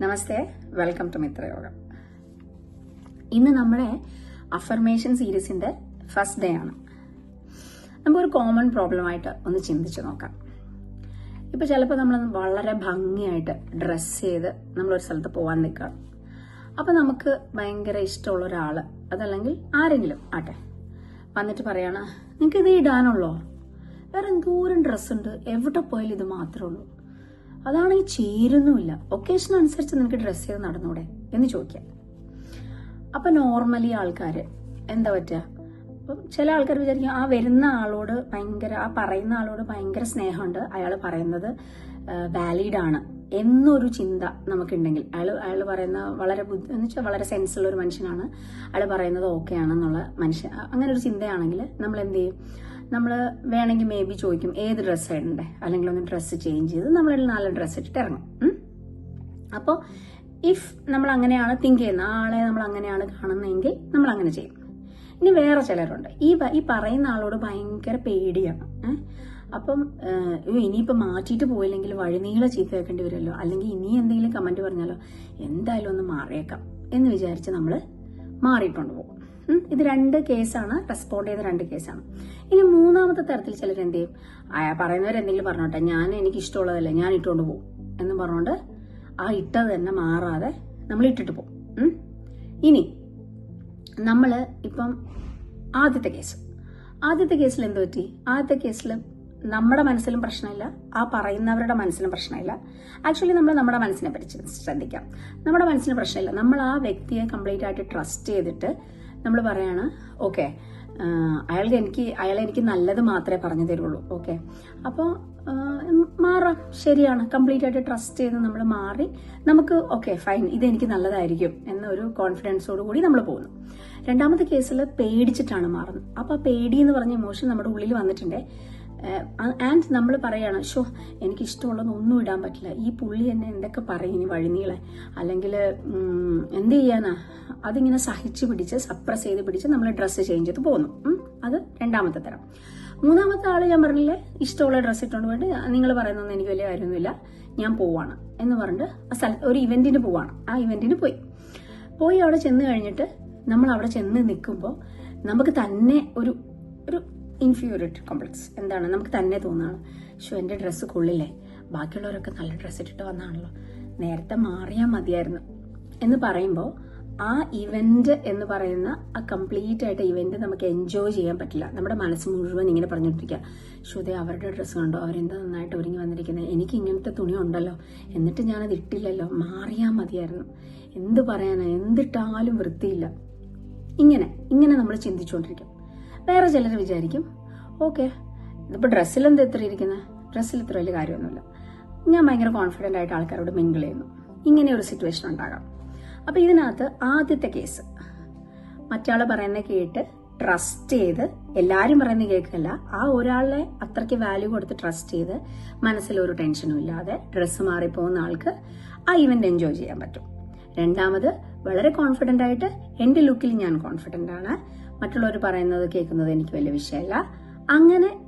Namaste welcome to മിത്രയോഗം ഇന്ന് നമ്മുടെ affirmation സീരീസിന്റെ ഫസ്റ്റ് ഡേ ആണ്. നമുക്ക് ഒരു കോമൺ പ്രോബ്ലം ആയിട്ട് ഒന്ന് ചിന്തിച്ചു നോക്കാം. ഇപ്പൊ ചിലപ്പോൾ നമ്മൾ വളരെ ഭംഗിയായിട്ട് ഡ്രസ്സ് ചെയ്ത് നമ്മളൊരു സ്ഥലത്ത് പോകാൻ നിൽക്കുക അപ്പൊ നമുക്ക് ഭയങ്കര ഇഷ്ടമുള്ള ഒരാൾ അതല്ലെങ്കിൽ ആരെങ്കിലും ആട്ടെ. വന്നിട്ട് പറയാണ് നിങ്ങൾക്ക് ഇത് ഇടാനുള്ളോ? വേറെ എന്തോരം ഡ്രസ്സുണ്ട് എവിടെ പോയാലും ഇത് മാത്രമേ ഉള്ളൂ. അതാണെങ്കിൽ ചേരുന്നുമില്ല. ഒക്കേഷൻ അനുസരിച്ച് നിനക്ക് ഡ്രസ്സ് ചെയ്ത് നടന്നൂടെ? എന്ന് ചോദിക്കാം. അപ്പൊ നോർമലി ആൾക്കാര് എന്താ പറ്റുക? അപ്പം ചില ആൾക്കാർ വിചാരിക്കും ആ വരുന്ന ആളോട് ഭയങ്കര ആ പറയുന്ന ആളോട് ഭയങ്കര സ്നേഹമുണ്ട്. അയാൾ പറയുന്നത് വാലിഡാണ് എന്നൊരു ചിന്ത നമുക്കുണ്ടെങ്കിൽ. അയാൾ അയാൾ പറയുന്ന വളരെ ബുദ്ധി എന്ന് വെച്ചാൽ വളരെ സെൻസ് ഉള്ള ഒരു മനുഷ്യനാണ്. അയാൾ പറയുന്നത് ഓക്കെ ആണെന്നുള്ള മനുഷ്യൻ അങ്ങനെ ഒരു ചിന്തയാണെങ്കിൽ നമ്മൾ എന്ത് ചെയ്യും? നമ്മൾ വേണമെങ്കിൽ മേ ബി ചോദിക്കും ഏത് ഡ്രസ്സ് ഇടണ്ടേ? അല്ലെങ്കിൽ ഒന്ന് ഡ്രസ്സ് ചേഞ്ച് ചെയ്ത് നമ്മൾ നാല് ഡ്രസ്സ് ഇട്ടിട്ട് ഇറങ്ങും. അപ്പോൾ ഇഫ് നമ്മൾ അങ്ങനെയാണ് തിങ്ക് ചെയ്യുന്നത് ആളെ നമ്മൾ അങ്ങനെയാണ് കാണുന്നതെങ്കിൽ നമ്മൾ അങ്ങനെ ചെയ്യും. ഇനി വേറെ ചിലരുണ്ട്. ഈ ഈ പറയുന്ന ആളോട് ഭയങ്കര പേടിയാണ്. അപ്പം ഇനിയിപ്പോൾ മാറ്റിയിട്ട് പോയില്ലെങ്കിൽ വഴിനീളെ ചീത്ത കേൾക്കേണ്ടി വരുമല്ലോ? അല്ലെങ്കിൽ ഇനി എന്തെങ്കിലും കമന്റ് പറഞ്ഞാലോ? എന്തായാലും ഒന്ന് മാറിയേക്കാം എന്ന് വിചാരിച്ച് നമ്മൾ മാറിയിട്ടുണ്ട് പോകും. ഇത് രണ്ട് കേസാണ്. റെസ്പോണ്ട് ചെയ്ത രണ്ട് കേസാണ്. ഇനി മൂന്നാമത്തെ തരത്തിൽ ചിലർ എന്ത് ചെയ്യും? എന്തെങ്കിലും പറഞ്ഞോട്ടെ ഞാൻ എനിക്ക് ഇഷ്ടമുള്ളതല്ലേ ഞാൻ ഇട്ടുകൊണ്ട് പോകും എന്ന് പറഞ്ഞുകൊണ്ട് ആ ഇട്ടത് തന്നെ മാറാതെ നമ്മൾ ഇട്ടിട്ട് പോകും. ഇനി നമ്മൾ ഇപ്പം ആദ്യത്തെ കേസ്. ആദ്യത്തെ കേസിൽ എന്ത് പറ്റി? ആദ്യത്തെ കേസിൽ നമ്മുടെ മനസ്സിലും പ്രശ്നമില്ല ആ പറയുന്നവരുടെ മനസ്സിലും പ്രശ്നമില്ല. ആക്ച്വലി നമ്മൾ നമ്മുടെ മനസ്സിനെ പറ്റി ശ്രദ്ധിക്കാം. നമ്മുടെ മനസ്സിന് പ്രശ്നമില്ല. നമ്മൾ ആ വ്യക്തിയെ കംപ്ലീറ്റ് ആയിട്ട് ട്രസ്റ്റ് ചെയ്തിട്ട് നമ്മൾ പറയാണ് ഓക്കെ അയാൾക്ക് എനിക്ക് അയാൾ എനിക്ക് നല്ലത് മാത്രമേ പറഞ്ഞു തരുള്ളൂ. ഓക്കെ. അപ്പോൾ മാറാം. ശരിയാണ്. കംപ്ലീറ്റ് ആയിട്ട് ട്രസ്റ്റ് ചെയ്ത് നമ്മൾ മാറി നമുക്ക് ഓക്കെ ഫൈൻ ഇതെനിക്ക് നല്ലതായിരിക്കും എന്നൊരു കോൺഫിഡൻസോട് കൂടി നമ്മൾ പോകുന്നു. രണ്ടാമത്തെ കേസിൽ പേടിച്ചിട്ടാണ് മാറുന്നത്. അപ്പോൾ ആ പേടി എന്ന് പറഞ്ഞ ഇമോഷൻ നമ്മുടെ ഉള്ളിൽ വന്നിട്ടുണ്ട് ആൻഡ് നമ്മൾ പറയാണ് ഷോ എനിക്ക് ഇഷ്ടമുള്ളത് ഒന്നും ഇടാൻ പറ്റില്ല. ഈ പുള്ളി എന്നെ എന്തൊക്കെ പറയും ഇനി വഴിനീളെ? അല്ലെങ്കിൽ എന്ത് ചെയ്യാനാ? അതിങ്ങനെ സഹിച്ചു പിടിച്ച് സപ്രസ് ചെയ്ത് പിടിച്ച് നമ്മൾ ഡ്രസ്സ് ചേഞ്ച് ചെയ്ത് പോകുന്നു അത് രണ്ടാമത്തെ തരം. മൂന്നാമത്തെ ആൾ ഞാൻ പറഞ്ഞില്ലേ ഇഷ്ടമുള്ള ഡ്രസ്സ് ഇട്ടുകൊണ്ട് പോയിട്ട് നിങ്ങൾ പറയുന്നൊന്നും എനിക്ക് വലിയ കാര്യമൊന്നുമില്ല. ഞാൻ പോവാണ്. എന്ന് പറഞ്ഞിട്ട് ആ സ്ഥല ഒരു ഇവന്റിന് പോവാണ്. ആ ഇവന്റിന് പോയി. പോയി അവിടെ ചെന്ന് കഴിഞ്ഞിട്ട് നമ്മൾ അവിടെ ചെന്ന് നിൽക്കുമ്പോൾ നമുക്ക് തന്നെ ഒരു ഒരു ഇൻഫീരിയോറിറ്റി കോംപ്ലക്സ് എന്താണ്? നമുക്ക് തന്നെ തോന്നുകയാണ് ഷോ എന്റെ ഡ്രസ്സ് കൊള്ളില്ലേ? ബാക്കിയുള്ളവരൊക്കെ നല്ല ഡ്രസ്സ് ഇട്ടിട്ട് വന്നാണല്ലോ. നേരത്തെ മാറിയാൽ മതിയായിരുന്നു. എന്ന് പറയുമ്പോൾ ആ ഇവന്റ് എന്ന് പറയുന്ന ആ കംപ്ലീറ്റ് ആയിട്ട് ഇവന്റ് നമുക്ക് എൻജോയ് ചെയ്യാൻ പറ്റില്ല. നമ്മുടെ മനസ്സ് മുഴുവൻ ഇങ്ങനെ പറഞ്ഞുകൊണ്ടിരിക്കുക. ശ്രുതി അവരുടെ ഡ്രസ്സ് കണ്ടോ? അവരെന്താ നന്നായിട്ട് ഒരുങ്ങി വന്നിരിക്കുന്നത് എനിക്ക് ഇങ്ങനത്തെ തുണി ഉണ്ടല്ലോ. എന്നിട്ട് ഞാനത് ഇട്ടില്ലല്ലോ. മാറിയാൽ മതിയായിരുന്നു. എന്ത് പറയാനാ? എന്തിട്ടാലും വൃത്തിയില്ല. ഇങ്ങനെ ഇങ്ങനെ നമ്മൾ ചിന്തിച്ചുകൊണ്ടിരിക്കും. വേറെ ചിലർ വിചാരിക്കും ഓക്കെ ഇതിപ്പോൾ ഡ്രസ്സിലെന്ത് ഇത്ര ഇരിക്കുന്നത് ഡ്രസ്സിൽ ഇത്ര വലിയ കാര്യമൊന്നുമില്ല. ഞാൻ ഭയങ്കര കോൺഫിഡന്റ് ആയിട്ട് ആൾക്കാരോട് മിങ്കിൾ ചെയ്യുന്നു. ഇങ്ങനെ ഒരു സിറ്റുവേഷൻ ഉണ്ടാകാം. അപ്പോൾ ഇതിനകത്ത് ആദ്യത്തെ കേസ് മറ്റാൾ പറയുന്നത് കേട്ട് ട്രസ്റ്റ് ചെയ്ത് എല്ലാവരും പറയുന്നത് കേൾക്കില്ല ആ ഒരാളെ അത്രയ്ക്ക് വാല്യൂ കൊടുത്ത് ട്രസ്റ്റ് ചെയ്ത് മനസ്സിലൊരു ടെൻഷനും ഇല്ലാതെ ഡ്രസ്സ് മാറിപ്പോകുന്ന ആൾക്ക് ആ ഇവന്റ് എൻജോയ് ചെയ്യാൻ പറ്റും. രണ്ടാമത് വളരെ കോൺഫിഡന്റ് ആയിട്ട് എന്റെ ലുക്കിൽ ഞാൻ കോൺഫിഡന്റ് ആണ്. മറ്റുള്ളവർ പറയുന്നത് കേൾക്കുന്നത് എനിക്ക് വലിയ വിഷയമല്ല. അങ്ങനെ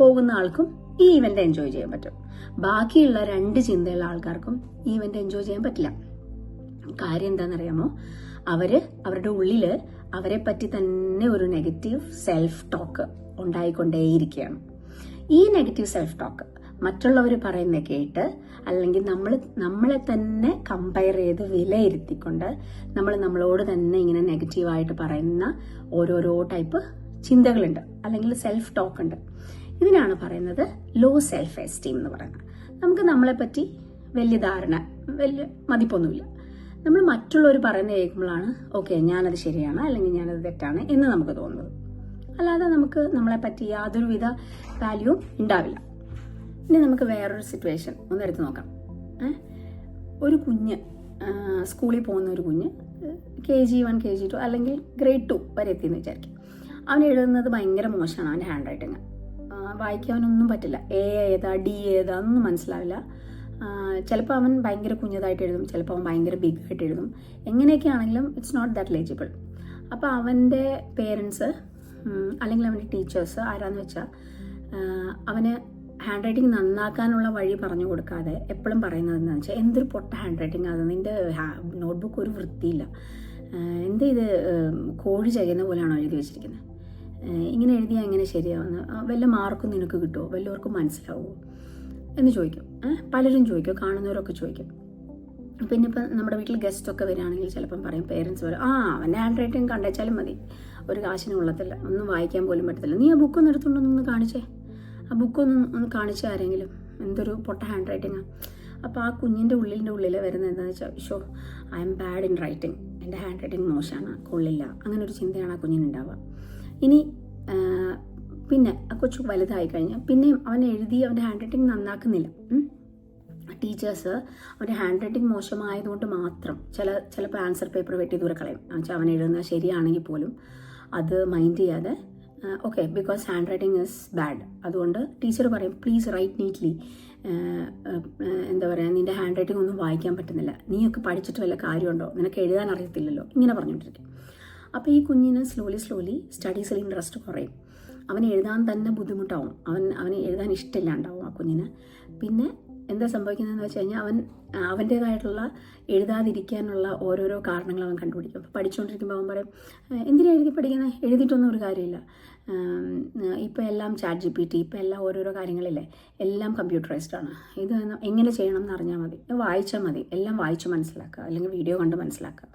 പോകുന്ന ആൾക്കും ഈ ഇവന്റ് എൻജോയ് ചെയ്യാൻ പറ്റും. ബാക്കിയുള്ള രണ്ട് ചിന്തയുള്ള ആൾക്കാർക്കും ഈ ഇവന്റ് എൻജോയ് ചെയ്യാൻ പറ്റില്ല. കാര്യം എന്താണെന്നറിയാമോ? അവർ അവരുടെ ഉള്ളിൽ അവരെ പറ്റി തന്നെ ഒരു നെഗറ്റീവ് സെൽഫ് ടോക്ക് ഉണ്ടായിക്കൊണ്ടേയിരിക്കുകയാണ്. ഈ നെഗറ്റീവ് സെൽഫ് ടോക്ക് മറ്റുള്ളവർ പറയുന്ന കേട്ട് അല്ലെങ്കിൽ നമ്മൾ നമ്മളെ തന്നെ കമ്പയർ ചെയ്ത് വിലയിരുത്തിക്കൊണ്ട് നമ്മൾ നമ്മളോട് തന്നെ ഇങ്ങനെ നെഗറ്റീവായിട്ട് പറയുന്ന ഓരോരോ ടൈപ്പ് ചിന്തകളുണ്ട്. അല്ലെങ്കിൽ സെൽഫ് ടോക്ക് ഉണ്ട്. ഇതിനാണ് പറയുന്നത് ലോ സെൽഫ് എസ്റ്റീം എന്ന് പറയുന്നത്. നമുക്ക് നമ്മളെ പറ്റി വലിയ ധാരണ വലിയ മതിപ്പൊന്നുമില്ല. നമ്മൾ മറ്റുള്ളവർ പറയുന്നത് കേൾക്കുമ്പോഴാണ് ഓക്കെ ഞാനത് ശരിയാണ് അല്ലെങ്കിൽ ഞാനത് തെറ്റാണ് എന്ന് നമുക്ക് തോന്നുന്നത്. അല്ലാതെ നമുക്ക് നമ്മളെ പറ്റി യാതൊരുവിധ വാല്യൂ ഉണ്ടാവില്ല. ഇനി നമുക്ക് വേറൊരു സിറ്റുവേഷൻ ഒന്ന് എടുത്ത് നോക്കാം. ഒരു കുഞ്ഞ് സ്കൂളിൽ പോകുന്ന ഒരു കുഞ്ഞ് K G one K G two അല്ലെങ്കിൽ ഗ്രേഡ് ടു വരെ എത്തിയെന്ന് വിചാരിക്കും. അവൻ എഴുതുന്നത് ഭയങ്കര മോശമാണ് അവന്റെ ഹാൻഡ് റൈറ്റിങ് വായിക്കാനൊന്നും പറ്റില്ല. എ ഏതാ ഡി ഏതാ ഒന്നും മനസ്സിലാവില്ല. ചിലപ്പോൾ അവൻ ഭയങ്കര കുഞ്ഞതായിട്ട് എഴുതും ചിലപ്പോൾ അവൻ ഭയങ്കര ബിഗ് ആയിട്ട് എഴുതും. എങ്ങനെയൊക്കെ ആണെങ്കിലും ഇറ്റ്സ് നോട്ട് ദാറ്റ് ലെജിബിൾ അപ്പോൾ അവന്റെ പേരൻസ് അല്ലെങ്കിൽ അവന്റെ ടീച്ചേഴ്സ് ആരാന്ന് വെച്ചാൽ അവന് ഹാൻഡ് റൈറ്റിംഗ് നന്നാക്കാനുള്ള വഴി പറഞ്ഞു കൊടുക്കാതെ എപ്പോഴും പറയുന്നത് എന്താണെന്ന് വെച്ചാൽ എന്തൊരു പൊട്ട ഹാൻഡ് റൈറ്റിംഗ് അത് നിന്റെ നോട്ട്ബുക്ക് ഒരു വൃത്തിയില്ല. എന്ത് ഇത് കോഴി ചെയ്യുന്ന പോലെയാണോ എഴുതി വെച്ചിരിക്കുന്നത് ഇങ്ങനെ എഴുതിയാൽ എങ്ങനെ ശരിയാവുന്ന? വല്ല മാർക്കും നിനക്ക് കിട്ടുമോ വല്ലവർക്കും മനസ്സിലാവുമോ എന്ന് ചോദിക്കും. പലരും ചോദിക്കും കാണുന്നവരൊക്കെ ചോദിക്കും. പിന്നെ ഇപ്പം നമ്മുടെ വീട്ടിൽ ഗസ്റ്റ് ഒക്കെ വരികയാണെങ്കിൽ ചിലപ്പം പറയും പേരൻസ് പറയും ആ അവന്റെ ഹാൻഡ് റൈറ്റിംഗ് കണ്ടേച്ചാലും മതി. ഒരു കാശിനും കൊള്ളത്തില്ല ഒന്നും വായിക്കാൻ പോലും പറ്റത്തില്ല. നീ ആ ബുക്കൊന്നും എടുത്തുകൊണ്ടൊന്ന് കാണിച്ചേ. ആ ബുക്കൊന്ന് ഒന്ന് കാണിച്ചു ആരെങ്കിലും എന്തൊരു പൊട്ട ഹാൻഡ് റൈറ്റിംഗാണ് അപ്പോൾ ആ കുഞ്ഞിന്റെ ഉള്ളിന്റെ ഉള്ളിൽ വരുന്നത് എന്താണെന്ന് വെച്ചാൽ so I'm bad in writing എന്റെ ഹാൻഡ് റൈറ്റിംഗ് മോശമാണ് കൊള്ളില്ല. അങ്ങനെ ഒരു ചിന്തയാണ് ആ കുഞ്ഞിനുണ്ടാവുക. ഇനി പിന്നെ ആ കൊച്ചു വലുതായി കഴിഞ്ഞാൽ പിന്നെയും അവൻ എഴുതി അവന്റെ ഹാൻഡ് റൈറ്റിംഗ് നന്നാക്കുന്നില്ല. ടീച്ചേഴ്സ് അവന്റെ ഹാൻഡ് റൈറ്റിംഗ് മോശമായതുകൊണ്ട് മാത്രം ചില ചിലപ്പോൾ ആൻസർ പേപ്പർ വെട്ടി ദൂരെ കളയും. എന്നുവെച്ചാൽ അവൻ എഴുതുന്നത് ശരിയാണെങ്കിൽ പോലും അത് മൈൻഡ് ചെയ്യാതെ okay because handwriting is bad അതുകൊണ്ട് ടീച്ചർ പറയും പ്ലീസ് റൈറ്റ് നീറ്റ്ലി എന്താ പറയുക നിന്റെ ഹാൻഡ് റൈറ്റിംഗ് ഒന്നും വായിക്കാൻ പറ്റുന്നില്ല. നീയൊക്കെ പഠിച്ചിട്ട് വല്ല കാര്യമുണ്ടോ? നിനക്ക് എഴുതാൻ അറിയത്തില്ലല്ലോ. ഇങ്ങനെ പറഞ്ഞുകൊണ്ടിരിക്കും. അപ്പോൾ ഈ കുഞ്ഞിന് സ്ലോലി സ്ലോലി സ്റ്റഡീസിൽ ഇൻട്രസ്റ്റ് കുറയും. അവന് എഴുതാൻ തന്നെ ബുദ്ധിമുട്ടാവും. അവൻ അവന് എഴുതാൻ ഇഷ്ടമില്ലാണ്ടാവും ആ കുഞ്ഞിന്. പിന്നെ എന്താ സംഭവിക്കുന്നതെന്ന് വെച്ച് കഴിഞ്ഞാൽ അവൻ അവന്റേതായിട്ടുള്ള എഴുതാതിരിക്കാനുള്ള ഓരോരോ കാരണങ്ങൾ അവൻ കണ്ടുപിടിക്കും. അപ്പോൾ പഠിച്ചുകൊണ്ടിരിക്കുമ്പോൾ അവൻ പറയും എന്തിനാണ് എന്തിനാ എഴുതി പഠിക്കുന്നത് എഴുതിയിട്ടൊന്നും ഒരു കാര്യമില്ല. ഇപ്പോൾ എല്ലാം ചാറ്റ് ജി പി ടി ഇപ്പോൾ എല്ലാം ഓരോരോ കാര്യങ്ങളില്ലേ എല്ലാം കമ്പ്യൂട്ടറൈസ്ഡ് ആണ്. ഇത് എങ്ങനെ ചെയ്യണം എന്ന് അറിഞ്ഞാൽ മതി വായിച്ചാൽ മതി. എല്ലാം വായിച്ച് മനസ്സിലാക്കുക. അല്ലെങ്കിൽ വീഡിയോ കണ്ട് മനസ്സിലാക്കുക.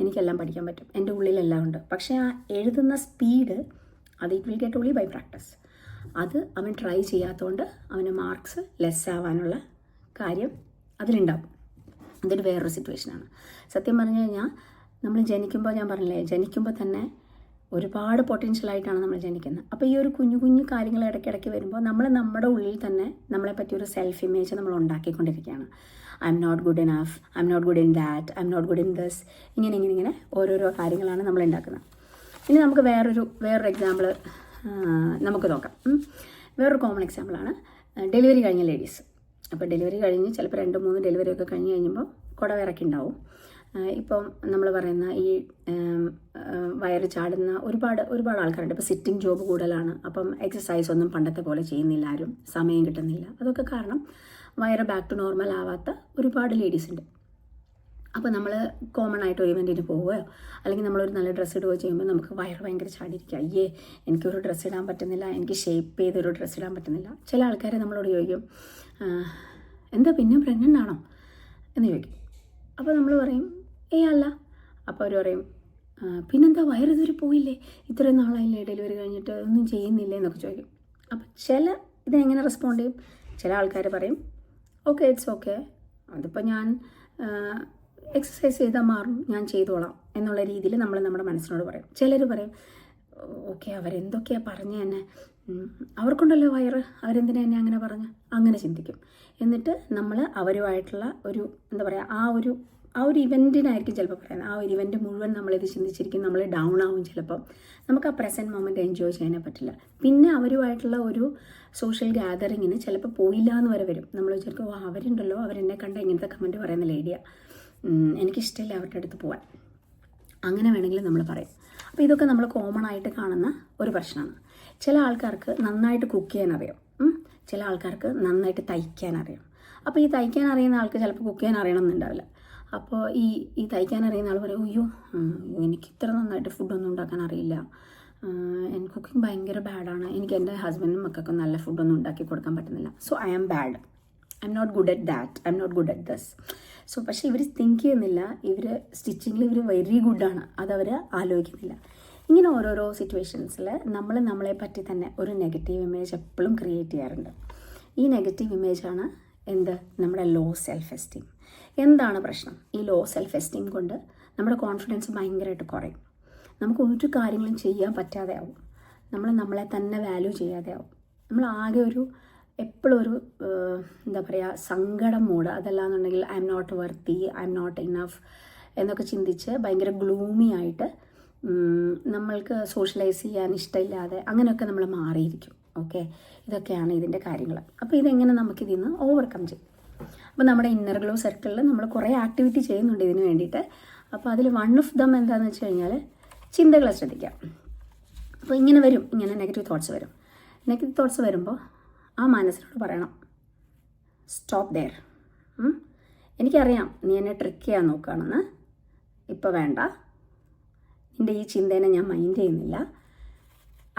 എനിക്കെല്ലാം പഠിക്കാൻ പറ്റും. എന്റെ ഉള്ളിലെല്ലാം ഉണ്ട്. പക്ഷേ ആ എഴുതുന്ന സ്പീഡ് അത് it will get only by practice അത് അവൻ ട്രൈ ചെയ്യാത്തതുകൊണ്ട് അവന് മാർക്സ് ലെസ് ആവാനുള്ള കാര്യം അതിലുണ്ടാവും. അതൊരു വേറൊരു സിറ്റുവേഷനാണ് സത്യം പറഞ്ഞു കഴിഞ്ഞാൽ നമ്മൾ ജനിക്കുമ്പോൾ ഞാൻ പറഞ്ഞില്ലേ ജനിക്കുമ്പോൾ തന്നെ ഒരുപാട് പൊട്ടൻഷ്യലായിട്ടാണ് നമ്മൾ ജനിക്കുന്നത്. അപ്പോൾ ഈ ഒരു കുഞ്ഞു കുഞ്ഞു കാര്യങ്ങൾ ഇടയ്ക്കിടയ്ക്ക് വരുമ്പോൾ നമ്മൾ നമ്മുടെ ഉള്ളിൽ തന്നെ നമ്മളെ പറ്റി ഒരു സെൽഫ് ഇമേജ് നമ്മൾ ഉണ്ടാക്കിക്കൊണ്ടിരിക്കുകയാണ്. I'm not good enough I'm not good in that I'm not good in this ഇങ്ങനെ ഇങ്ങനെ ഇങ്ങനെ ഓരോരോ കാര്യങ്ങളാണ് നമ്മൾ ഉണ്ടാക്കുന്നത്. ഇനി നമുക്ക് വേറൊരു വേറൊരു എക്സാമ്പിൾ നമുക്ക് നോക്കാം. വേറൊരു കോമൺ എക്സാമ്പിളാണ് ഡെലിവറി കഴിഞ്ഞ ലേഡീസ് അപ്പോൾ ഡെലിവറി കഴിഞ്ഞ് ചിലപ്പോൾ രണ്ട് മൂന്ന് ഡെലിവറി ഒക്കെ കഴിഞ്ഞ് കഴിയുമ്പോൾ കുടവിറക്കി ഉണ്ടാവും. ഇപ്പം നമ്മൾ പറയുന്ന ഈ വയറ് ചാടുന്ന ഒരുപാട് ഒരുപാട് ആൾക്കാരുണ്ട്. ഇപ്പോൾ സിറ്റിംഗ് ജോബ് കൂടുതലാണ്. അപ്പം എക്സസൈസ് ഒന്നും പണ്ടത്തെ പോലെ ചെയ്യുന്നില്ല ആരും. സമയം കിട്ടുന്നില്ല. അതൊക്കെ കാരണം വയറ് ബാക്ക് ടു നോർമൽ ആവാത്ത ഒരുപാട് ലേഡീസ് ഉണ്ട്. അപ്പോൾ നമ്മൾ കോമൺ ആയിട്ട് ഒരു ഇവന്റിന് പോവുകയോ അല്ലെങ്കിൽ നമ്മളൊരു നല്ല ഡ്രസ്സ് ഇടുകയോ ചെയ്യുമ്പോൾ നമുക്ക് വയറ് ഭയങ്കര ചാടിയിരിക്കുക അയ്യേ എനിക്കൊരു ഡ്രസ്സ് ഇടാൻ പറ്റുന്നില്ല. എനിക്ക് ഷേപ്പ് ചെയ്തൊരു ഡ്രസ്സ് ഇടാൻ പറ്റുന്നില്ല. ചില ആൾക്കാരെ നമ്മളോട് ചോദിക്കും "ആ, എന്താ പിന്നെ പ്രഗ്നന്റ് ആണോ? എന്ന് ചോദിക്കും. അപ്പോൾ നമ്മൾ പറയും ഏ അല്ല. അപ്പോൾ അവർ പറയും പിന്നെന്താ വയറ് ഇതുവരെ പോയില്ലേ? ഇത്രയും നാളായില്ലേ ഡെലിവറി കഴിഞ്ഞിട്ട്? ഒന്നും ചെയ്യുന്നില്ലേ? എന്നൊക്കെ ചോദിക്കും. അപ്പോൾ ചില ഇതെങ്ങനെ റെസ്പോണ്ട് ചെയ്യും? ചില ആൾക്കാർ പറയും ഓക്കെ ഇറ്റ്സ് ഓക്കെ അതിപ്പോൾ ഞാൻ എക്സസൈസ് ചെയ്താൽ മാറും ഞാൻ ചെയ്തോളാം എന്നുള്ള രീതിയിൽ നമ്മൾ നമ്മുടെ മനസ്സിനോട് പറയും. ചിലർ പറയും ഓക്കെ അവരെന്തൊക്കെയാണ് പറഞ്ഞു തന്നെ അവർക്കുണ്ടല്ലോ വയറ് അവരെന്തിനാ എന്നെ അങ്ങനെ പറഞ്ഞ്? അങ്ങനെ ചിന്തിക്കും. എന്നിട്ട് നമ്മൾ അവരുമായിട്ടുള്ള ഒരു എന്താ പറയുക ആ ഒരു ആ ഒരു ഇവന്റിനായിരിക്കും ചിലപ്പോൾ പറയുന്നത്. ആ ഒരു ഇവന്റ് മുഴുവൻ നമ്മളിത് ചിന്തിച്ചിരിക്കും നമ്മൾ ഡൗൺ ആവും ചിലപ്പം. നമുക്ക് ആ പ്രസന്റ് മൊമെന്റ് എൻജോയ് ചെയ്യാനേ പറ്റില്ല. പിന്നെ അവരുമായിട്ടുള്ള ഒരു സോഷ്യൽ ഗ്യാതറിങ്ങിന് ചിലപ്പോൾ പോയില്ല എന്ന് വരെ വരും. നമ്മൾ വിചാരിക്കും ഓ അവരുണ്ടല്ലോ അവരെന്നെ കണ്ട ഇങ്ങനത്തെ കമന്റ് പറയുന്ന ലേഡിയാണ് എനിക്കിഷ്ടമില്ല അവരുടെ അടുത്ത് പോകാൻ അങ്ങനെ വേണമെങ്കിൽ നമ്മൾ പറയും. അപ്പോൾ ഇതൊക്കെ നമ്മൾ കോമൺ ആയിട്ട് കാണുന്ന ഒരു പ്രശ്നമാണ്. ചില ആൾക്കാർക്ക് നന്നായിട്ട് കുക്ക് ചെയ്യാൻ അറിയാം. ചില ആൾക്കാർക്ക് നന്നായിട്ട് തയ്ക്കാൻ അറിയാം. അപ്പോൾ ഈ തയ്ക്കാൻ അറിയുന്ന ആൾക്ക് ചിലപ്പോൾ കുക്ക് ചെയ്യാൻ അറിയണമെന്നുണ്ടാവില്ല. അപ്പോൾ ഈ ഈ തയ്ക്കാൻ അറിയുന്ന ആൾ പറയും അയ്യോ എനിക്ക് ഇത്ര നന്നായിട്ട് ഫുഡൊന്നും ഉണ്ടാക്കാൻ അറിയില്ല. കുക്കിംഗ് ഭയങ്കര ബാഡാണ് എനിക്ക് എന്റെ ഹസ്ബൻഡും മക്കൾക്കും നല്ല ഫുഡൊന്നും ഉണ്ടാക്കി കൊടുക്കാൻ പറ്റുന്നില്ല. So I am bad I'm not good at that I'm not good at this so പക്ഷേ ഇവർ തിങ്ക് ചെയ്യുന്നില്ല ഇവർ സ്റ്റിച്ചിങ്ങിൽ ഇവർ വെരി ഗുഡാണ് അതവർ ആലോചിക്കുന്നില്ല. ഇങ്ങനെ ഓരോരോ സിറ്റുവേഷൻസിൽ നമ്മൾ നമ്മളെ പറ്റി തന്നെ ഒരു നെഗറ്റീവ് ഇമേജ് എപ്പോഴും ക്രിയേറ്റ് ചെയ്യാറുണ്ട്. ഈ നെഗറ്റീവ് ഇമേജാണ് എന്ത്? നമ്മുടെ ലോ സെൽഫ് എസ്റ്റീം എന്താണ് പ്രശ്നം? ഈ ലോ സെൽഫ് എസ്റ്റീം കൊണ്ട് നമ്മുടെ കോൺഫിഡൻസ് ഭയങ്കരമായിട്ട് കുറയും. നമുക്ക് ഒരു കാര്യങ്ങളും ചെയ്യാൻ പറ്റാതെ ആവും നമ്മൾ നമ്മളെ തന്നെ വാല്യൂ ചെയ്യാതെ ആവും നമ്മൾ ആകെ ഒരു എപ്പോഴും ഒരു എന്താ പറയുക സങ്കടം മൂഡ് അതല്ലാന്നുണ്ടെങ്കിൽ I'm not worthy I'm not enough എന്നൊക്കെ ചിന്തിച്ച് ഭയങ്കര ഗ്ലൂമി ആയിട്ട് നമ്മൾക്ക് സോഷ്യലൈസ് ചെയ്യാൻ ഇഷ്ടമില്ലാതെ അങ്ങനെയൊക്കെ നമ്മൾ മാറിയിരിക്കും. ഓക്കെ ഇതൊക്കെയാണ് ഇതിന്റെ കാര്യങ്ങൾ. അപ്പോൾ ഇതെങ്ങനെ നമുക്കിതിൽ നിന്ന് ഓവർകം ചെയ്യും? അപ്പോൾ നമ്മുടെ ഇന്നർ ഗ്ലോ സർക്കിളിൽ നമ്മൾ കുറേ ആക്ടിവിറ്റി ചെയ്യുന്നുണ്ട് ഇതിന് വേണ്ടിയിട്ട്. അപ്പോൾ അതിൽ വൺ ഓഫ് ദം എന്താണെന്ന് വെച്ച് കഴിഞ്ഞാൽ ചിന്തകളെ ശ്രദ്ധിക്കാം. അപ്പോൾ ഇങ്ങനെ വരും ഇങ്ങനെ നെഗറ്റീവ് തോട്ട്സ് വരും. നെഗറ്റീവ് തോട്ട്സ് വരുമ്പോൾ ആ മനസ്സിനോട് പറയണം. സ്റ്റോപ്പ് ദെയർ എനിക്കറിയാം നീ എന്നെ ട്രിക്ക് ചെയ്യാൻ നോക്കുകയാണെന്ന്. ഇപ്പോൾ വേണ്ട. നിന്റെ ഈ ചിന്തേനെ ഞാൻ മൈൻഡ് ചെയ്യുന്നില്ല.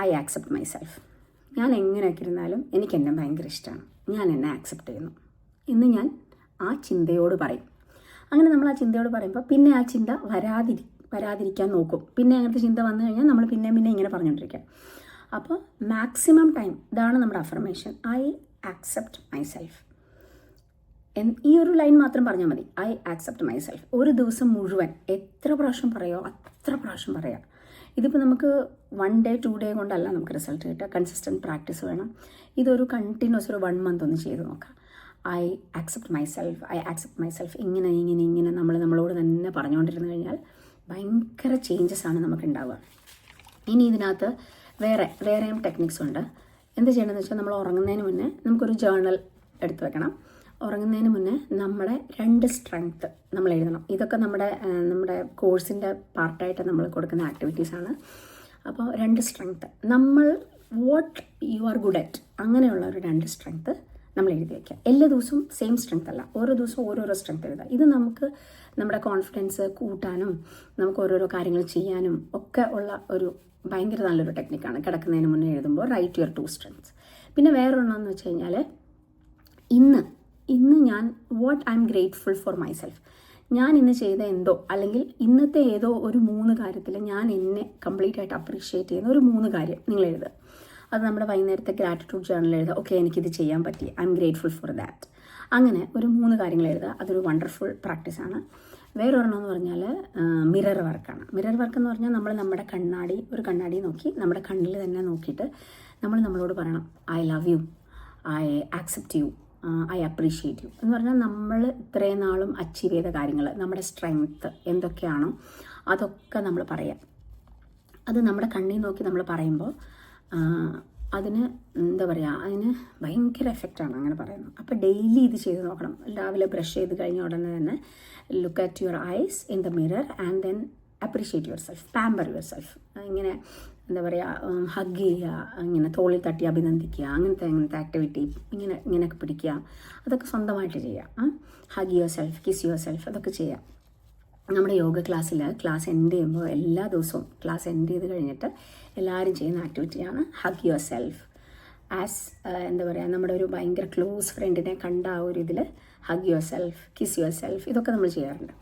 ഐ ആക്സെപ്റ്റ് മൈ സെൽഫ് ഞാൻ എങ്ങനെയൊക്കെ ഇരുന്നാലും എനിക്ക് എന്നെ ഭയങ്കര ഇഷ്ടമാണ് ഞാൻ എന്നെ ആക്സെപ്റ്റ് ചെയ്യുന്നു. എന്ന് ഞാൻ ആ ചിന്തയോട് പറയും. അങ്ങനെ നമ്മൾ ആ ചിന്തയോട് പറയുമ്പോൾ പിന്നെ ആ ചിന്ത വരാതിരി വരാതിരിക്കാൻ നോക്കും. പിന്നെ അങ്ങനത്തെ ചിന്ത വന്നു കഴിഞ്ഞാൽ നമ്മൾ പിന്നെ പിന്നെ ഇങ്ങനെ പറഞ്ഞുകൊണ്ടിരിക്കുക അപ്പോൾ മാക്സിമം ടൈം ഇതാണ് നമ്മുടെ affirmation I accept myself ഈ ഒരു ലൈൻ മാത്രം പറഞ്ഞാൽ മതി. ഐ ആക്സെപ്റ്റ് മൈ സെൽഫ് ഒരു ദിവസം മുഴുവൻ എത്ര പ്രാവശ്യം പറയോ അത്ര പ്രാവശ്യം പറയാം. ഇതിപ്പോൾ നമുക്ക് വൺ ഡേ ടു ഡേ കൊണ്ടല്ല നമുക്ക് റിസൾട്ട് കിട്ടുക. കൺസിസ്റ്റന്റ് പ്രാക്ടീസ് വേണം. ഇതൊരു കണ്ടിന്യൂസ് ഒരു വൺ മന്ത് ഒന്ന് ചെയ്ത് നോക്കാം. I accept myself I accept myself ഇങ്ങനെ ഇങ്ങനെ ഇങ്ങനെ നമ്മൾ നമ്മളോട് തന്നെ പറഞ്ഞുകൊണ്ടിരുന്നു കഴിഞ്ഞാൽ ഭയങ്കര ചേഞ്ചസ് ആണ് നമുക്ക് ഉണ്ടാവുക. ഇനി ഇതിനകത്ത് വേറെ വേറെയും ടെക്നിക്സ് ഉണ്ട്. എന്ത് ചെയ്യണമെന്ന് വെച്ചാൽ നമ്മൾ ഉറങ്ങുന്നതിന് മുന്നേ നമുക്കൊരു ജേണൽ എടുത്തു വെക്കണം. ഉറങ്ങുന്നതിന് മുന്നേ നമ്മുടെ രണ്ട് സ്ട്രെങ്ത്ത് നമ്മൾ എഴുതണം. ഇതൊക്കെ നമ്മുടെ നമ്മുടെ കോഴ്സിന്റെ പാർട്ടായിട്ട് നമ്മൾ കൊടുക്കുന്ന ആക്ടിവിറ്റീസാണ് അപ്പോൾ രണ്ട് സ്ട്രെങ്ത്ത് നമ്മൾ what you are good at അങ്ങനെയുള്ള ഒരു രണ്ട് സ്ട്രെങ്ത്ത് നമ്മൾ എഴുതി വയ്ക്കുക എല്ലാ ദിവസവും സെയിം സ്ട്രെങ്ത് അല്ല. ഓരോ ദിവസവും ഓരോരോ സ്ട്രെങ്ത് എഴുതുക. ഇത് നമുക്ക് നമ്മുടെ കോൺഫിഡൻസ് കൂട്ടാനും നമുക്ക് ഓരോരോ കാര്യങ്ങൾ ചെയ്യാനും ഒക്കെ ഉള്ള ഒരു ഭയങ്കര നല്ലൊരു ടെക്നിക്കാണ് കിടക്കുന്നതിന് മുന്നേ എഴുതുമ്പോൾ റൈറ്റ് യുവർ ടു സ്ട്രെങ്ത്സ് പിന്നെ വേറൊരെണ്ണമെന്ന് വെച്ച് കഴിഞ്ഞാൽ ഇന്ന് ഇന്ന് ഞാൻ what I'm grateful for myself ഞാൻ ഇന്ന് ചെയ്ത എന്തോ അല്ലെങ്കിൽ ഇന്നത്തെ ഏതോ ഒരു മൂന്ന് കാര്യത്തിൽ ഞാൻ എന്നെ കംപ്ലീറ്റ് ആയിട്ട് അപ്രീഷിയേറ്റ് ചെയ്യുന്ന ഒരു മൂന്ന് കാര്യം നിങ്ങൾ എഴുതുക. അത് നമ്മുടെ വൈകുന്നേരത്തെ ഗ്രാറ്റിറ്റ്യൂഡ് ജേർണൽ എഴുതുക. ഓക്കെ എനിക്കിത് ചെയ്യാൻ പറ്റി. I'm grateful for that അങ്ങനെ ഒരു മൂന്ന് കാര്യങ്ങൾ എഴുതുക. അതൊരു വണ്ടർഫുൾ പ്രാക്ടീസാണ് വേറൊരെണ്ണം എന്ന് പറഞ്ഞാൽ മിറർ വർക്കാണ്. മിറർ വർക്ക് എന്ന് പറഞ്ഞാൽ നമ്മൾ നമ്മുടെ കണ്ണാടി ഒരു കണ്ണാടി നോക്കി നമ്മുടെ കണ്ണിൽ തന്നെ നോക്കിയിട്ട് നമ്മൾ നമ്മളോട് പറയണം I love you I accept you I appreciate you. എന്ന് പറഞ്ഞാൽ നമ്മൾ ഇത്രയും നാളും അച്ചീവ് ചെയ്ത കാര്യങ്ങൾ നമ്മുടെ സ്ട്രെങ്ത്ത് എന്തൊക്കെയാണോ അതൊക്കെ നമ്മൾ പറയാം. അത് നമ്മുടെ കണ്ണിൽ നോക്കി നമ്മൾ പറയുമ്പോൾ അതിന് എന്താ പറയുക അതിന് ഭയങ്കര എഫക്റ്റാണ് അങ്ങനെ പറയുന്നത്. അപ്പോൾ ഡെയിലി ഇത് ചെയ്ത് നോക്കണം. രാവിലെ ബ്രഷ് ചെയ്ത് കഴിഞ്ഞ ഉടനെ തന്നെ look at your eyes in the mirror and then appreciate yourself pamper yourself ഇങ്ങനെ എന്താ പറയുക ഹഗ് ചെയ്യുക ഇങ്ങനെ തോളിൽ തട്ടി അഭിനന്ദിക്കുക അങ്ങനത്തെ അങ്ങനത്തെ ആക്ടിവിറ്റി ഇങ്ങനെ ഇങ്ങനെയൊക്കെ പിടിക്കുക. അതൊക്കെ സ്വന്തമായിട്ട് ചെയ്യുക. Hug yourself kiss yourself അതൊക്കെ ചെയ്യാം നമ്മുടെ യോഗ ക്ലാസ്സിൽ ക്ലാസ് എൻഡ് ചെയ്യുമ്പോൾ എല്ലാ ദിവസവും ക്ലാസ് എൻഡ് ചെയ്ത് കഴിഞ്ഞിട്ട് എല്ലാവരും ചെയ്യുന്ന ആക്ടിവിറ്റിയാണ് ഹഗ് യുവർ സെൽഫ് ആസ് എന്താ പറയുക നമ്മുടെ ഒരു ഭയങ്കര ക്ലോസ് ഫ്രണ്ടിനെ കണ്ട ആ ഒരു ഇതിൽ hug yourself kiss yourself ഇതൊക്കെ നമ്മൾ ചെയ്യാറുണ്ട്.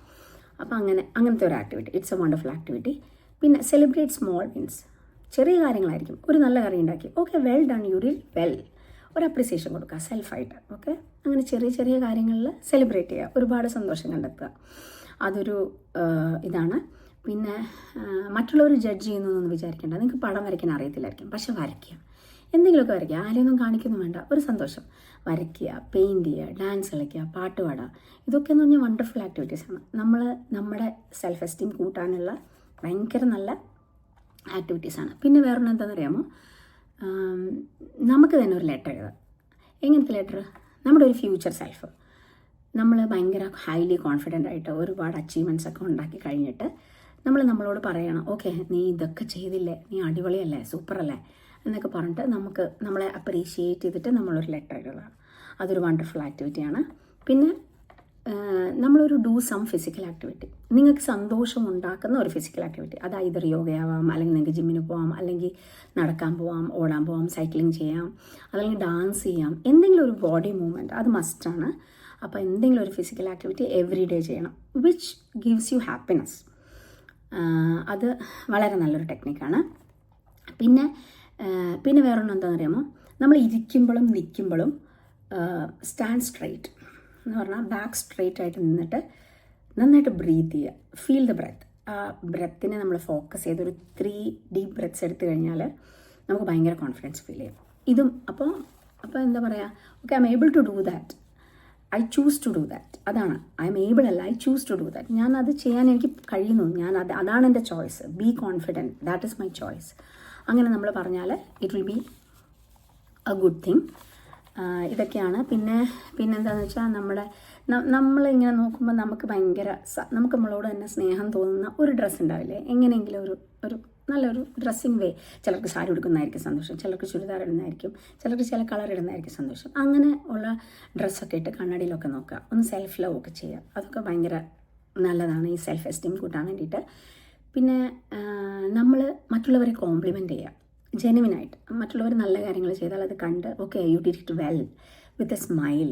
അപ്പോൾ അങ്ങനെ അങ്ങനത്തെ ഒരു activity it's a wonderful activity പിന്നെ സെലിബ്രേറ്റ് സ്മോൾ വിൻസ് ചെറിയ കാര്യങ്ങളായിരിക്കും. ഒരു നല്ല കറി ഉണ്ടാക്കി. Okay well done you did well ഒരു അപ്രിസിയേഷൻ കൊടുക്കുക സെൽഫായിട്ട് ഓക്കെ അങ്ങനെ ചെറിയ ചെറിയ കാര്യങ്ങളിൽ സെലിബ്രേറ്റ് ചെയ്യുക. ഒരുപാട് സന്തോഷം കണ്ടെത്തുക. അതൊരു ഇതാണ്. പിന്നെ മറ്റുള്ളവർ ജഡ്ജ് ചെയ്യുന്നു എന്നൊന്നും വിചാരിക്കേണ്ട. നിങ്ങൾക്ക് പടം വരയ്ക്കാൻ അറിയത്തില്ലായിരിക്കും. പക്ഷെ വരയ്ക്കുക. എന്തെങ്കിലുമൊക്കെ വരയ്ക്കുക. ആരെയൊന്നും കാണിക്കുന്നു വേണ്ട. ഒരു സന്തോഷം. വരയ്ക്കുക പെയിന്റ് ചെയ്യുക ഡാൻസ് കളിക്കുക പാട്ട് പാടുക. ഇതൊക്കെ എന്ന് പറഞ്ഞാൽ വണ്ടർഫുൾ ആക്ടിവിറ്റീസാണ് നമ്മൾ നമ്മുടെ സെൽഫ് എസ്റ്റീം കൂട്ടാനുള്ള ഭയങ്കര നല്ല ആക്ടിവിറ്റീസാണ് പിന്നെ വേറൊന്നും എന്താണെന്ന് അറിയാമോ? നമുക്ക് തന്നെ ഒരു ലെറ്റർ എഴുതാം. എങ്ങനത്തെ ലെറ്റർ നമ്മുടെ ഒരു ഫ്യൂച്ചർ സെൽഫ് നമ്മൾ ഭയങ്കര ഹൈലി കോൺഫിഡന്റ് ആയിട്ട് ഒരുപാട് അച്ചീവ്മെന്റ്സ് ഒക്കെ ഉണ്ടാക്കി കഴിഞ്ഞിട്ട് നമ്മൾ നമ്മളോട് പറയണം ഓക്കെ നീ ഇതൊക്കെ ചെയ്തില്ലേ? നീ അടിപൊളിയല്ലേ? സൂപ്പറല്ലേ? എന്നൊക്കെ പറഞ്ഞിട്ട് നമുക്ക് നമ്മളെ അപ്രീഷിയേറ്റ് ചെയ്തിട്ട് നമ്മളൊരു ലെറ്റർ എഴുതാം അതൊരു വണ്ടർഫുൾ ആക്ടിവിറ്റിയാണ് പിന്നെ നമ്മളൊരു ഡൂ സം ഫിസിക്കൽ ആക്ടിവിറ്റി നിങ്ങൾക്ക് സന്തോഷം ഉണ്ടാക്കുന്ന ഒരു ഫിസിക്കൽ ആക്ടിവിറ്റി അത് ഐതർ യോഗയാവാം അല്ലെങ്കിൽ നിങ്ങൾക്ക് ജിമ്മിന് പോവാം അല്ലെങ്കിൽ നടക്കാൻ പോവാം ഓടാൻ പോവാം സൈക്ലിംഗ് ചെയ്യാം അല്ലെങ്കിൽ ഡാൻസ് ചെയ്യാം എന്തെങ്കിലും ഒരു ബോഡി മൂവ്മെന്റ് അത് മസ്റ്റാണ് അപ്പോൾ എന്തെങ്കിലും ഒരു ഫിസിക്കൽ ആക്ടിവിറ്റി എവറി ഡേ ചെയ്യണം വിച്ച് ഗിവ്സ് യു ഹാപ്പിനെസ് അത് വളരെ നല്ലൊരു ടെക്നിക്കാണ് പിന്നെ പിന്നെ വേറൊന്നും എന്താണെന്ന് അറിയാമോ നമ്മൾ ഇരിക്കുമ്പോഴും നിൽക്കുമ്പോഴും സ്റ്റാൻഡ് സ്ട്രൈറ്റ് എന്ന് പറഞ്ഞാൽ ബാക്ക് സ്ട്രൈറ്റ് ആയിട്ട് നിന്നിട്ട് നന്നായിട്ട് ബ്രീത്ത് ചെയ്യുക. ഫീൽ ദ ബ്രെത്ത് ആ ബ്രെത്തിനെ നമ്മൾ ഫോക്കസ് ചെയ്ത് ഒരു ത്രീ ഡീപ്പ് ബ്രെത്ത്സ് എടുത്തു കഴിഞ്ഞാൽ നമുക്ക് ഭയങ്കര കോൺഫിഡൻസ് ഫീൽ ചെയ്യും. ഇതും അപ്പോൾ അപ്പോൾ എന്താ പറയുക okay I'm able to do that I choose to do that അതാണ്. ഐ എം ഏബിൾ അല്ല. I choose to do that ഞാൻ അത് ചെയ്യാൻ എനിക്ക് കഴിയുന്നു. ഞാൻ അത് അതാണ് എന്റെ choice be confident that is my choice അങ്ങനെ നമ്മൾ പറഞ്ഞാൽ it will be a good thing ഇതൊക്കെയാണ്. പിന്നെ പിന്നെന്താണെന്ന് വെച്ചാൽ നമ്മുടെ നമ്മളിങ്ങനെ നോക്കുമ്പോൾ നമുക്ക് ഭയങ്കര നമുക്ക് നമ്മളോട് തന്നെ സ്നേഹം തോന്നുന്ന ഒരു ഡ്രസ്സ് ഉണ്ടാവില്ലേ? എങ്ങനെയെങ്കിലും ഒരു ഒരു നല്ലൊരു ഡ്രസ്സിങ് വേ ചിലർക്ക് സാരി ഉടുക്കുന്നതായിരിക്കും സന്തോഷം ചിലർക്ക് ചുരിദാർ ഇടുന്നതായിരിക്കും ചിലർക്ക് ചില കളർ ഇടുന്നതായിരിക്കും സന്തോഷം. അങ്ങനെ ഉള്ള ഡ്രസ്സൊക്കെ ഇട്ട് കണ്ണാടിയിലൊക്കെ നോക്കുക. ഒന്ന് സെൽഫ് ലവ് ഒക്കെ ചെയ്യുക. അതൊക്കെ ഭയങ്കര നല്ലതാണ്. ഈ സെൽഫ് എസ്റ്റീം കൂട്ടാൻ വേണ്ടിയിട്ട്. പിന്നെ നമ്മൾ മറ്റുള്ളവരെ കോംപ്ലിമെന്റ് ചെയ്യുക. ജെനുവിനായിട്ട് മറ്റുള്ളവർ നല്ല കാര്യങ്ങൾ ചെയ്താൽ അത് കണ്ട് okay you did it well with a smile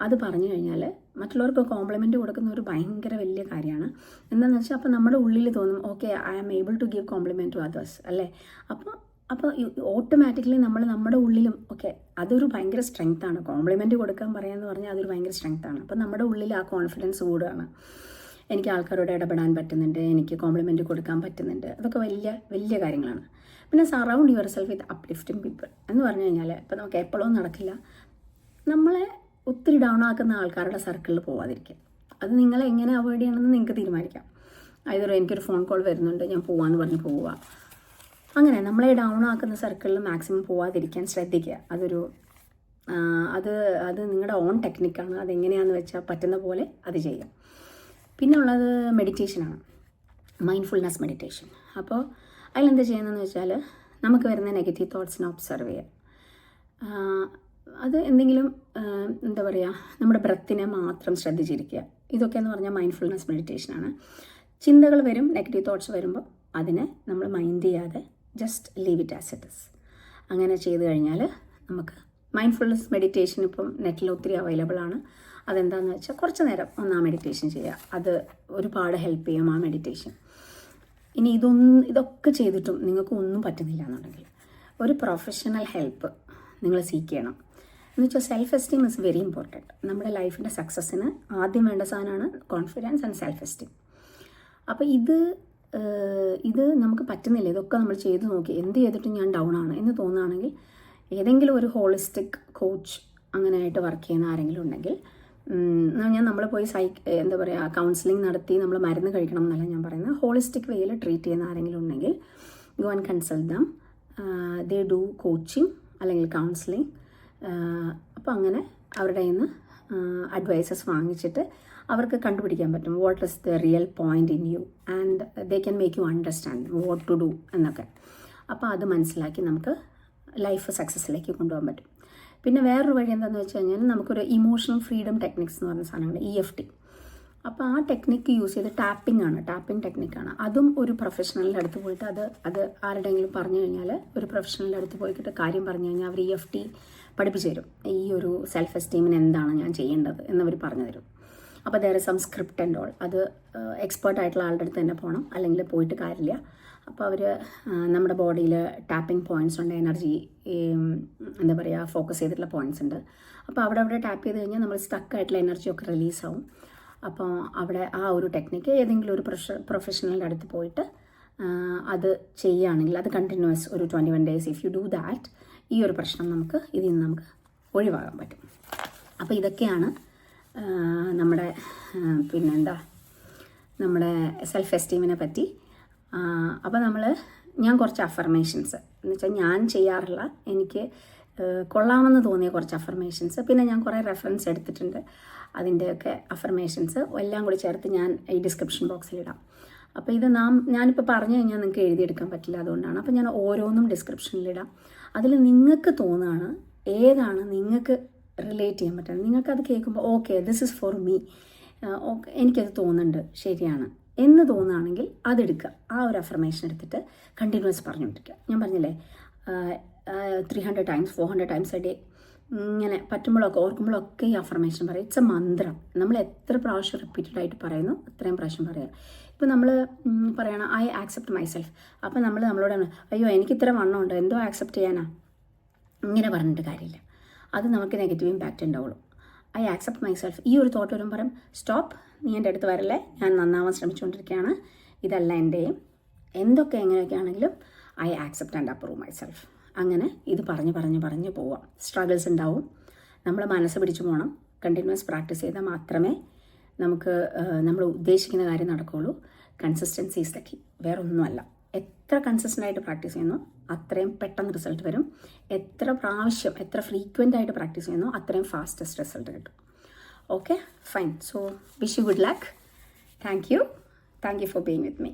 അത് പറഞ്ഞു കഴിഞ്ഞാൽ മറ്റുള്ളവർക്ക് കോംപ്ലിമെന്റ് കൊടുക്കുന്ന ഒരു ഭയങ്കര വലിയ കാര്യമാണ്. എന്താണെന്ന് വെച്ചാൽ അപ്പോൾ നമ്മുടെ ഉള്ളിൽ തോന്നും okay I am able to give compliment to others അല്ലേ? അപ്പോൾ അപ്പോൾ ഓട്ടോമാറ്റിക്കലി നമ്മൾ നമ്മുടെ ഉള്ളിലും ഓക്കെ അതൊരു ഭയങ്കര സ്ട്രെങ്ത്താണ് കോംപ്ലിമെന്റ് കൊടുക്കാൻ പറയാമെന്ന് പറഞ്ഞാൽ അതൊരു ഭയങ്കര സ്ട്രെങ്ത്താണ് അപ്പോൾ നമ്മുടെ ഉള്ളിൽ ആ കോൺഫിഡൻസ് കൂടുകയാണ് എനിക്ക് ആൾക്കാരോട് ഇടപെടാൻ പറ്റുന്നുണ്ട് എനിക്ക് കോംപ്ലിമെന്റ് കൊടുക്കാൻ പറ്റുന്നുണ്ട്. അതൊക്കെ വലിയ വലിയ കാര്യങ്ങളാണ്. പിന്നെ surround yourself with uplifting people എന്ന് പറഞ്ഞു കഴിഞ്ഞാൽ ഇപ്പം നമുക്ക് എപ്പോഴും നടക്കില്ല. നമ്മളെ ഒത്തിരി ഡൗൺ ആക്കുന്ന ആൾക്കാരുടെ സർക്കിളിൽ പോവാതിരിക്കുക അത് നിങ്ങൾ എങ്ങനെ അവോയ്ഡ് ചെയ്യണമെന്ന് നിങ്ങൾക്ക് തീരുമാനിക്കാം. അതായത് എനിക്കൊരു ഫോൺ കോൾ വരുന്നുണ്ട് ഞാൻ പോവാന്ന് പറഞ്ഞ് പോവുക. അങ്ങനെ നമ്മളെ ഡൗൺ ആക്കുന്ന സർക്കിളിൽ മാക്സിമം പോവാതിരിക്കാൻ ശ്രദ്ധിക്കുക. അതൊരു അത് അത് നിങ്ങളുടെ ഓൺ ടെക്നിക്കാണ് അതെങ്ങനെയാണെന്ന് വെച്ചാൽ പറ്റുന്ന പോലെ അത് ചെയ്യാം. പിന്നെ ഉള്ളത് മെഡിറ്റേഷനാണ് മൈൻഡ്ഫുൾനെസ് മെഡിറ്റേഷൻ അപ്പോൾ അതിലെന്താ ചെയ്യുന്നതെന്ന് വെച്ചാൽ നമുക്ക് വരുന്ന നെഗറ്റീവ് തോട്ട്സിനെ ഒബ്സർവ് ചെയ്യുക അത് എന്തെങ്കിലും എന്താ പറയുക നമ്മുടെ ബ്രത്തിനെ മാത്രം ശ്രദ്ധിച്ചിരിക്കുക. ഇതൊക്കെ എന്ന് പറഞ്ഞാൽ മൈൻഡ്ഫുൾനെസ് മെഡിറ്റേഷൻ ആണ്. ചിന്തകൾ വരും നെഗറ്റീവ് തോട്ട്സ് വരുമ്പോൾ അതിനെ നമ്മൾ മൈൻഡ് ചെയ്യാതെ ജസ്റ്റ് ലീവ് ഇറ്റ് ആസ് അങ്ങനെ ചെയ്തു കഴിഞ്ഞാൽ നമുക്ക് മൈൻഡ്ഫുൾനെസ് മെഡിറ്റേഷൻ ഇപ്പം നെറ്റിൽ ഒത്തിരി അവൈലബിൾ ആണ്. അതെന്താണെന്ന് വെച്ചാൽ കുറച്ച് നേരം ഒന്ന് ആ മെഡിറ്റേഷൻ ചെയ്യുക. അത് ഒരുപാട് ഹെൽപ്പ് ചെയ്യും ആ മെഡിറ്റേഷൻ ഇനി ഇതൊന്നും ഇതൊക്കെ ചെയ്തിട്ടും നിങ്ങൾക്ക് ഒന്നും പറ്റുന്നില്ല എന്നുണ്ടെങ്കിൽ ഒരു പ്രൊഫഷണൽ ഹെൽപ്പ് നിങ്ങൾ സീക്ക് ചെയ്യണം. എന്ന് വെച്ചാൽ self esteem is very important നമ്മുടെ ലൈഫിന്റെ സക്സസ്സിന് ആദ്യം വേണ്ട സാധനമാണ് കോൺഫിഡൻസ് ആൻഡ് സെൽഫ് എസ്റ്റീം അപ്പോൾ ഇത് ഇത് നമുക്ക് പറ്റുന്നില്ല. ഇതൊക്കെ നമ്മൾ ചെയ്ത് നോക്കി എന്ത് ചെയ്തിട്ടും ഞാൻ ഡൗൺ ആണ് എന്ന് തോന്നുകയാണെങ്കിൽ ഏതെങ്കിലും ഒരു ഹോളിസ്റ്റിക് കോച്ച് അങ്ങനെ ആയിട്ട് വർക്ക് ചെയ്യുന്ന ആരെങ്കിലും ഉണ്ടെങ്കിൽ ഞാൻ നമ്മൾ പോയി സൈക്ക് എന്താ പറയുക കൗൺസിലിംഗ് നടത്തി നമ്മൾ മരുന്ന് കഴിക്കണം എന്നല്ല ഞാൻ പറയുന്നത് ഹോളിസ്റ്റിക് വേയിൽ ട്രീറ്റ് ചെയ്യുന്ന ആരെങ്കിലും ഉണ്ടെങ്കിൽ you can consult them they do coaching അല്ലെങ്കിൽ കൗൺസിലിംഗ് അപ്പോൾ അങ്ങനെ അവരുടെ നിന്ന് അഡ്വൈസസ് വാങ്ങിച്ചിട്ട് അവർക്ക് കണ്ടുപിടിക്കാൻ പറ്റും. What is the real point in you and they can make you understand what to do എന്നൊക്കെ. അപ്പോൾ അത് മനസ്സിലാക്കി നമുക്ക് ലൈഫ് സക്സസ്സിലേക്ക് കൊണ്ടുപോകാൻ പറ്റും. പിന്നെ വേറൊരു വഴി എന്താണെന്ന് വെച്ച് കഴിഞ്ഞാൽ നമുക്കൊരു ഇമോഷണൽ ഫ്രീഡം ടെക്നിക്സ് എന്ന് പറഞ്ഞ സാധനങ്ങൾ ഇ എഫ് ടി അപ്പോൾ ആ ടെക്നിക്ക് യൂസ് ചെയ്ത് ടാപ്പിംഗ് ആണ് ടാപ്പിംഗ് ടെക്നിക്കാണ് അതും ഒരു പ്രൊഫഷണലിന്റെ അടുത്ത് പോയിട്ട് അത് അത് ആരുടെയെങ്കിലും പറഞ്ഞു കഴിഞ്ഞാൽ ഒരു പ്രൊഫഷണലിന്റെ അടുത്ത് പോയിട്ട് കാര്യം പറഞ്ഞു കഴിഞ്ഞാൽ അവർ ഇ എഫ് ടി പഠിപ്പിച്ചു തരും. ഈ ഒരു സെൽഫ് എസ്റ്റീമിന് എന്താണ് ഞാൻ ചെയ്യേണ്ടത് എന്നവർ പറഞ്ഞു തരും. അപ്പോൾ there some script and all അത് എക്സ്പേർട്ട് ആയിട്ടുള്ള ആളുടെ അടുത്ത് തന്നെ പോകണം അല്ലെങ്കിൽ പോയിട്ട് കാര്യമില്ല. അപ്പോൾ അവർ നമ്മുടെ ബോഡിയിൽ ടാപ്പിംഗ് പോയിന്റ്സ് ഉണ്ട് എനർജി എന്താ പറയുക ഫോക്കസ് ചെയ്തിട്ടുള്ള പോയിന്റ്സ് ഉണ്ട്. അപ്പോൾ അവിടെ അവിടെ ടാപ്പ് ചെയ്ത് കഴിഞ്ഞാൽ നമ്മൾ സ്റ്റക്ക് ആയിട്ടുള്ള എനർജി ഒക്കെ റിലീസ് ആവും. അപ്പോൾ അവിടെ ആ ഒരു ടെക്നിക്ക് ഏതെങ്കിലും ഒരു പ്രൊഫ പ്രൊഫഷണലിന്റെ അടുത്ത് പോയിട്ട് അത് ചെയ്യുകയാണെങ്കിൽ അത് കണ്ടിന്യൂസ് ഒരു twenty one days if you do that ഈ ഒരു പ്രശ്നം നമുക്ക് ഇതിൽ നിന്ന് നമുക്ക് ഒഴിവാകാൻ പറ്റും. അപ്പോൾ ഇതൊക്കെയാണ് നമ്മുടെ പിന്നെന്താ നമ്മുടെ സെൽഫ് എസ്റ്റീമിനെ പറ്റി അപ്പോൾ നമ്മൾ ഞാൻ കുറച്ച് അഫർമേഷൻസ് എന്ന് വെച്ചാൽ ഞാൻ ചെയ്യാറുള്ള എനിക്ക് കൊള്ളാമെന്ന് തോന്നിയ കുറച്ച് അഫർമേഷൻസ് പിന്നെ ഞാൻ കുറേ റെഫറൻസ് എടുത്തിട്ടുണ്ട്. അതിന്റെയൊക്കെ അഫർമേഷൻസ് എല്ലാം കൂടി ചേർത്ത് ഞാൻ ഈ ഡിസ്ക്രിപ്ഷൻ ബോക്സിൽ ഇടാം. അപ്പോൾ ഇത് നാം ഞാനിപ്പോൾ പറഞ്ഞു കഴിഞ്ഞാൽ നിങ്ങൾക്ക് എഴുതിയെടുക്കാൻ പറ്റില്ല അതുകൊണ്ടാണ്. അപ്പോൾ ഞാൻ ഓരോന്നും ഡിസ്ക്രിപ്ഷനിലിടാം അതിൽ നിങ്ങൾക്ക് തോന്നുകയാണ് ഏതാണ് നിങ്ങൾക്ക് റിലേറ്റ് ചെയ്യാൻ പറ്റുന്നത് നിങ്ങൾക്കത് കേൾക്കുമ്പോൾ okay this is for me okay എനിക്കത് തോന്നുന്നുണ്ട്. ശരിയാണ്. എന്ന് തോന്നുകയാണെങ്കിൽ അതെടുക്കുക. ആ ഒരു അഫർമേഷൻ എടുത്തിട്ട് കണ്ടിന്യൂസ് പറഞ്ഞുകൊണ്ടിരിക്കുക. ഞാൻ പറഞ്ഞില്ലേ three hundred times four hundred times a day ഇങ്ങനെ പറ്റുമ്പോഴൊക്കെ ഓർക്കുമ്പോഴൊക്കെ ഈ അഫർമേഷൻ പറയും. ഇറ്റ്സ് എ മന്ത്രം നമ്മൾ എത്ര പ്രാവശ്യം റിപ്പീറ്റഡ് ആയിട്ട് പറയുന്നു അത്രയും പ്രാവശ്യം പറയുക. ഇപ്പം നമ്മൾ പറയണം ഐ ആക്സെപ്റ്റ് മൈസെൽഫ് അപ്പം നമ്മൾ നമ്മളോട് അയ്യോ എനിക്ക് ഇത്ര വണ്ണമുണ്ട് എന്തോ ആക്സെപ്റ്റ് ചെയ്യാനാ? ഇങ്ങനെ പറഞ്ഞിട്ട് കാര്യമില്ല. അത് നമുക്ക് നെഗറ്റീവ് ഇമ്പാക്റ്റ് ഉണ്ടാവുള്ളൂ. ഐ ആക്സെപ്റ്റ് മൈസെൽഫ് ഈ ഒരു തോട്ട് വരുമ്പോൾ പറയും സ്റ്റോപ്പ് നീ എന്റെ അടുത്ത് വരല്ലേ. ഞാൻ നന്നാവാൻ ശ്രമിച്ചുകൊണ്ടിരിക്കുകയാണ്. ഇതല്ല എന്റെയും. എന്തൊക്കെ എങ്ങനെയൊക്കെ ആണെങ്കിലും I accept and approve myself അങ്ങനെ ഇത് പറഞ്ഞ് പറഞ്ഞ് പറഞ്ഞ് പോവാം. സ്ട്രഗിൾസ് ഉണ്ടാവും. നമ്മൾ മനസ്സ് പിടിച്ചു പോകണം കണ്ടിന്യൂസ് പ്രാക്ടീസ് ചെയ്താൽ മാത്രമേ നമുക്ക് നമ്മൾ ഉദ്ദേശിക്കുന്ന കാര്യം നടക്കുകയുള്ളൂ കൺസിസ്റ്റൻസി ഈസ് ലക്കി വേറെ ഒന്നുമല്ല എത്ര കൺസിസ്റ്റന്റ് ആയിട്ട് പ്രാക്ടീസ് ചെയ്യുന്നു അത്രയും പെട്ടെന്ന് റിസൾട്ട് വരും. എത്ര പ്രാവശ്യം എത്ര ഫ്രീക്വന്റ് ആയിട്ട് പ്രാക്ടീസ് ചെയ്യുന്നു അത്രയും ഫാസ്റ്റസ്റ്റ് റിസൾട്ട് കിട്ടും. Okay fine so wish you good luck thank you thank you for being with me